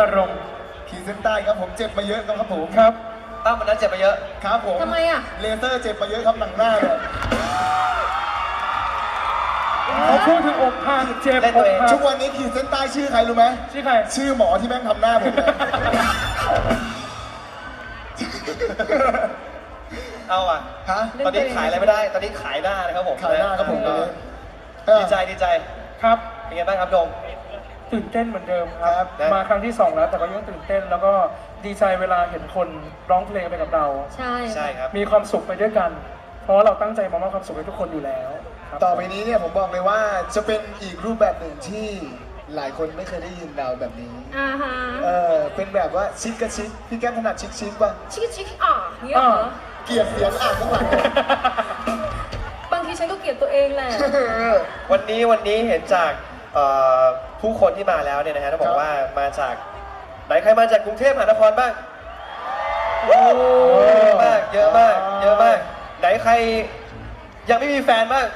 อารมณ์ขีดเส้นใต้ครับผมเจ็บมาเยอะครับผมครับตั้มวันนั้นเจ็บมาเยอะครับผมทำไมอะ เลเซอร์เจ็บมาเยอะครับหนังหน้าเนี่ยเขาพูดถึงอกหักเจ็บเล่นอตัวกเองหัทุกกวันนี้ขีดเส้นใต้ชื่อใครรู้ไหมชื่อใครชื่อหมอที่แม่งทำหน้าผมเนี่ยเอาอะฮะตอนนี้ขายอะไรไม่ได้ ตอนนี้ขายหน้านะครับผมขายหน้าครับผมเออเออดีใจดีใจครับเป็นไงบ้างครับโดม ตื่นเต้นเหมือนเดิมคครัรับบมาครั้งที่สองแล้วแต่ก็ยังตื่นเต้น แล้วก็ดีใจเวลาเห็นคนร้องเพลงไปกับเรา ใช่ใช่ครับ มีความสุขไปด้วยกัน เพราะว่าเราตั้งใจมามอบความสุขให้ทุกคนอยู่แล้วครับ ต่อไปนี้เนี่ยผมบอกเลยว่าจะเป็นอีกรูปแบบหนึ่งที่หลายคนไม่เคยได้ยินเราแบบนี้ อ่าฮะเออเป็นแบบว่าชิคกับชิคพี่แก้มถนัดชิคชิคป่ะชิคชิคอะเนี่ยเหรอเกลียดเสียงอ่านข้างหลัง บางทีฉันก็เกลียดตัวเองแหละ วันนี้วันนี้เห็นจากเอ่อ ผู้คนที่มาแล้วเนี่ยนะฮะต้องบอครักบว่ามาจากไหนใครมาจากกรุงเทพมหานครบ้างโอ้เยอะมากเยอะมากเยอะมาก ไหนใครยังไม่มีแฟนบ้าง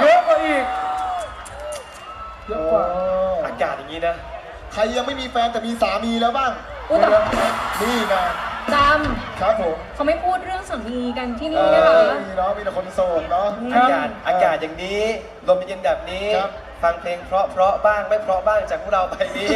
เยอะกว่าอีกเยอะกว่าอากาศอย่างนี้นะ ใครยังไม่มีแฟนแต่มีสามีแล้วบ้าง อุ๊ยตาย นี่ไง จครับผมำเขาไม่พูดเรื่องสามีกันที่เอนี่นะคะอมีเนาะมีแต่คนโสดเนาะครัอาบกาศอากาศอย่างนี้ลมเย็นๆแบบนี้ ครับ ฟังเพลงเพราะเพราะๆบ้างไม่เพราะบ้างจากพวกเราไปนี้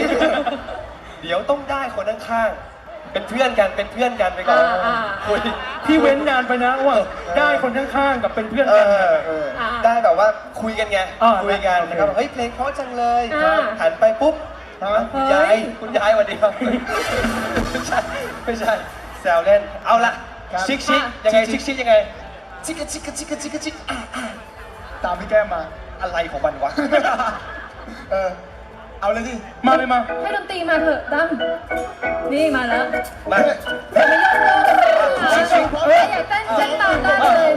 เดี๋ยวต้องได้คนข้างๆเป็นเพื่อนกันเป็นเพื่อนกันไปก่อนอ่าอ่าคุยที่เว้นนานไปนะว่าได้คนข้างๆกับเป็นเพื่อนเอกัน อเออ อ่า ได้แบบว่าคุยกันไงอ่าคุยกันโอเคนะครับเฮ้ยเพลงเพราะจังเลยอ่าหันไปปุ๊บฮะ คุณยายคุณยายสวันดีครับ ไม่ใช่ไม่ใช่ แซวเล่น เอาละครับ ชิคชิคอะยังไงชิชิคคชิชิคคยังไงชิคกะชิคกะชิคกะชิคกะชิคอะอะตามพี่แก้มมา อะไรของมันวะ เออ เอาเลยดิ มาเลยมา ให้ดนตรีมาเถอะตั้มนี่มาแล้วมาชิคชิคเฮ้ยอยากเต้นเต้นตามได้เลย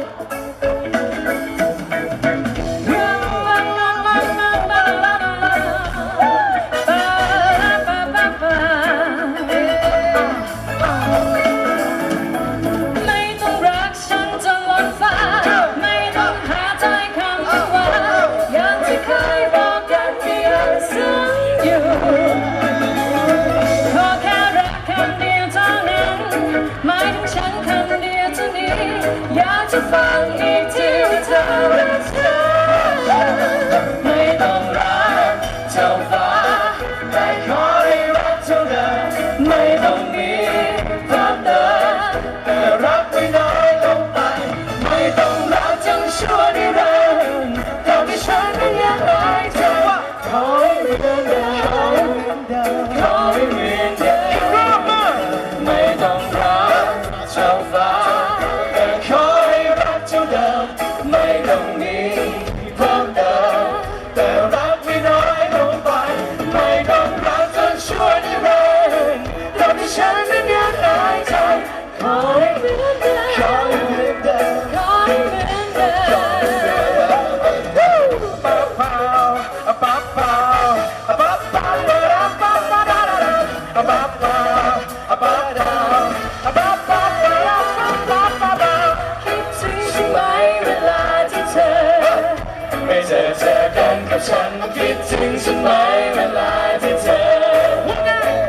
กันคิดถึงฉันไหมเวลาที่เธอ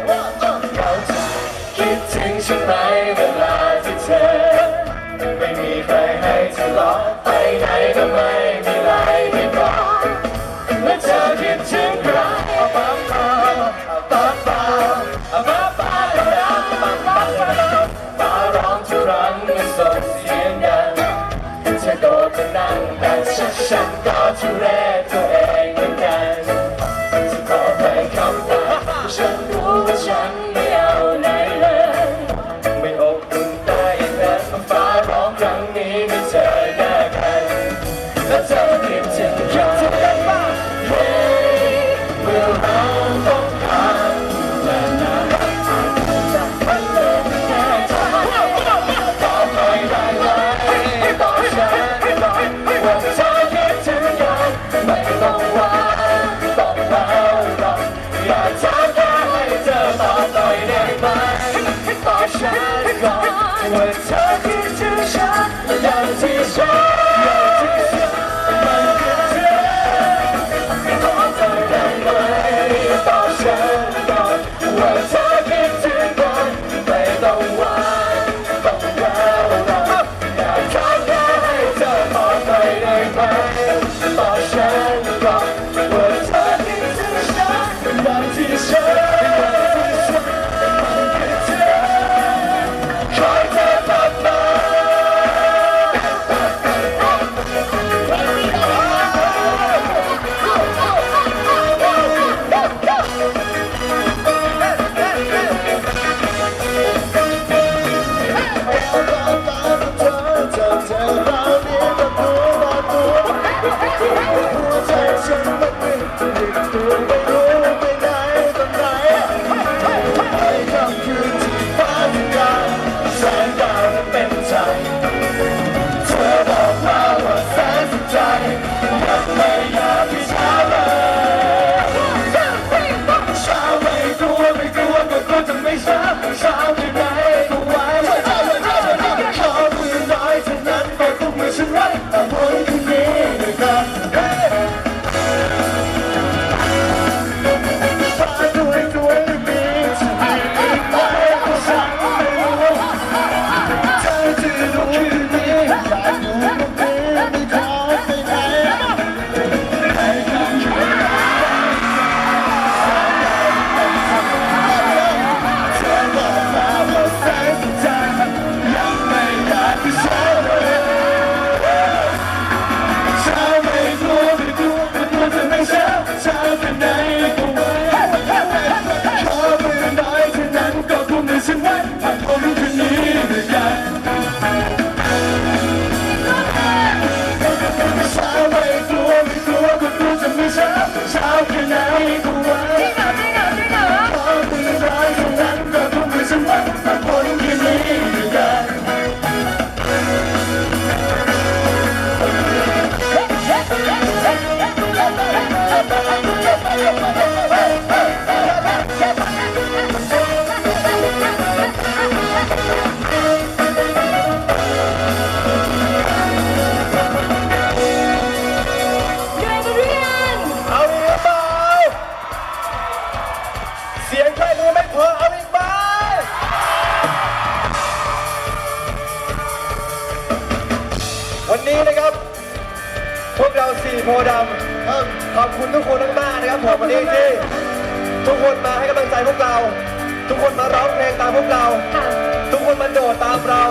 เราจะคิดถึงฉันไหมเวลาที่เธอ ไม่มีใครให้ทะเลาะไปไหนก็ไม่มีไรให้บอกและเธอคิดถึงใครป้าเปล่าป้าเปล่าป้าเปล่าป้าเปล่าป้าเปล่าป้าร้องทุรังเมื่ส่งเสียงดังเธอโดดไปนั่งแต่ฉันฉันก็ทุเรศ นะับผมวันนี้ที่ ทุกคนมาให้กำลังใจพวกเรา ทุกคนมาร้องเพลงตามพวกเรา ทุกคนมาโดดตามเรา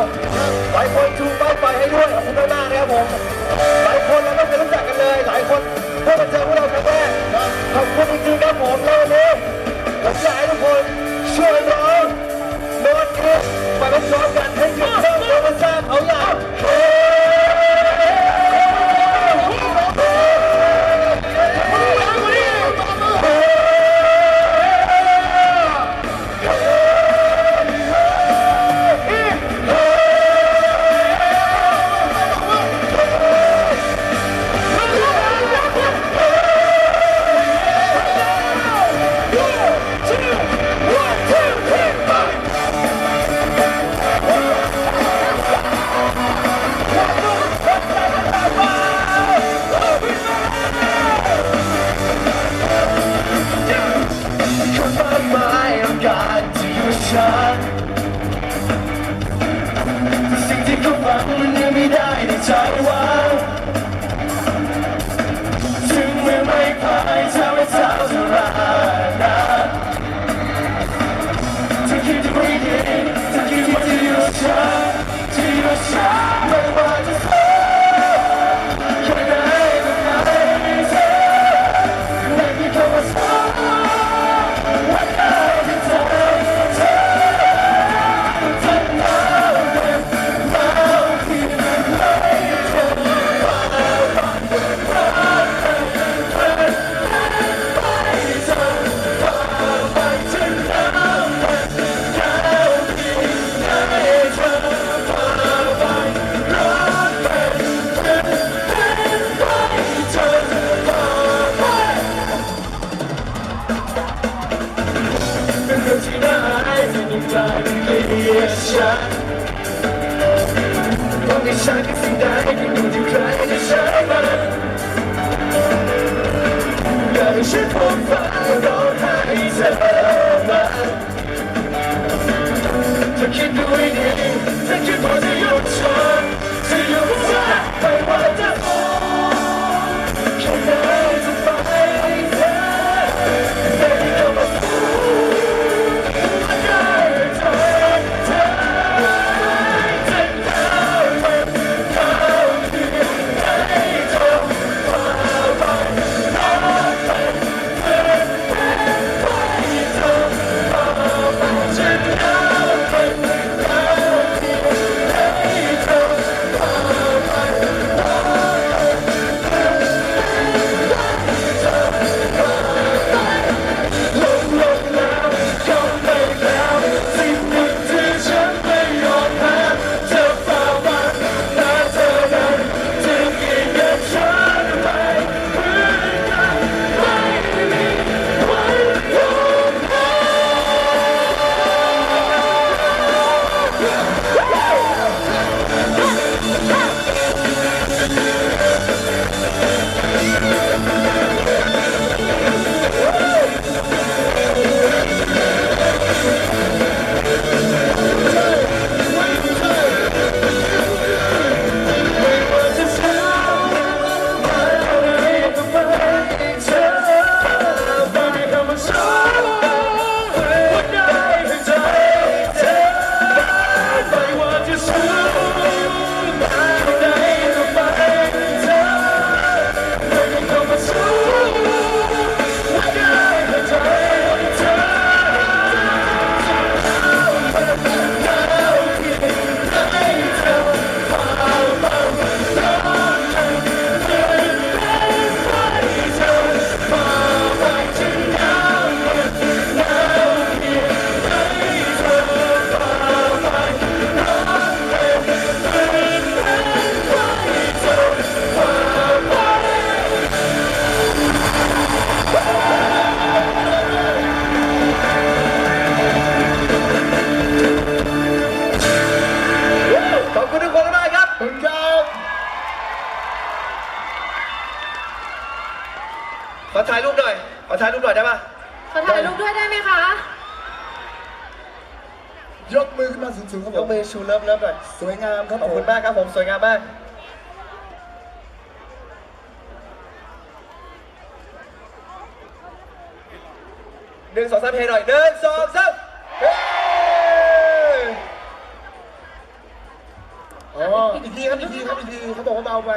Christmas. ขอถ่ายรูปหน่อย ขอถ่ายรูปหน่อยได้ปะขอถ่ายรูปด้วยได้ไหมคะ ยกมือขึ้นมาสูงๆครับยกมือชูเลิฟเลิฟหน่อย สวยงามครับขอบคุณมากครับผม สวยงามมาก หนึ่งสองสามเฮหน่อยหนึ่งสองสามเฮ้อ๋ออีกทีครับอีกทีครับอีกทีเขาบอกว่าเบาไป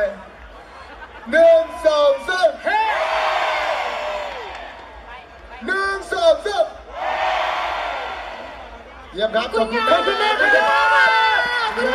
หนึ่งสองสามเฮ้ E a cho Việt Nam. Việt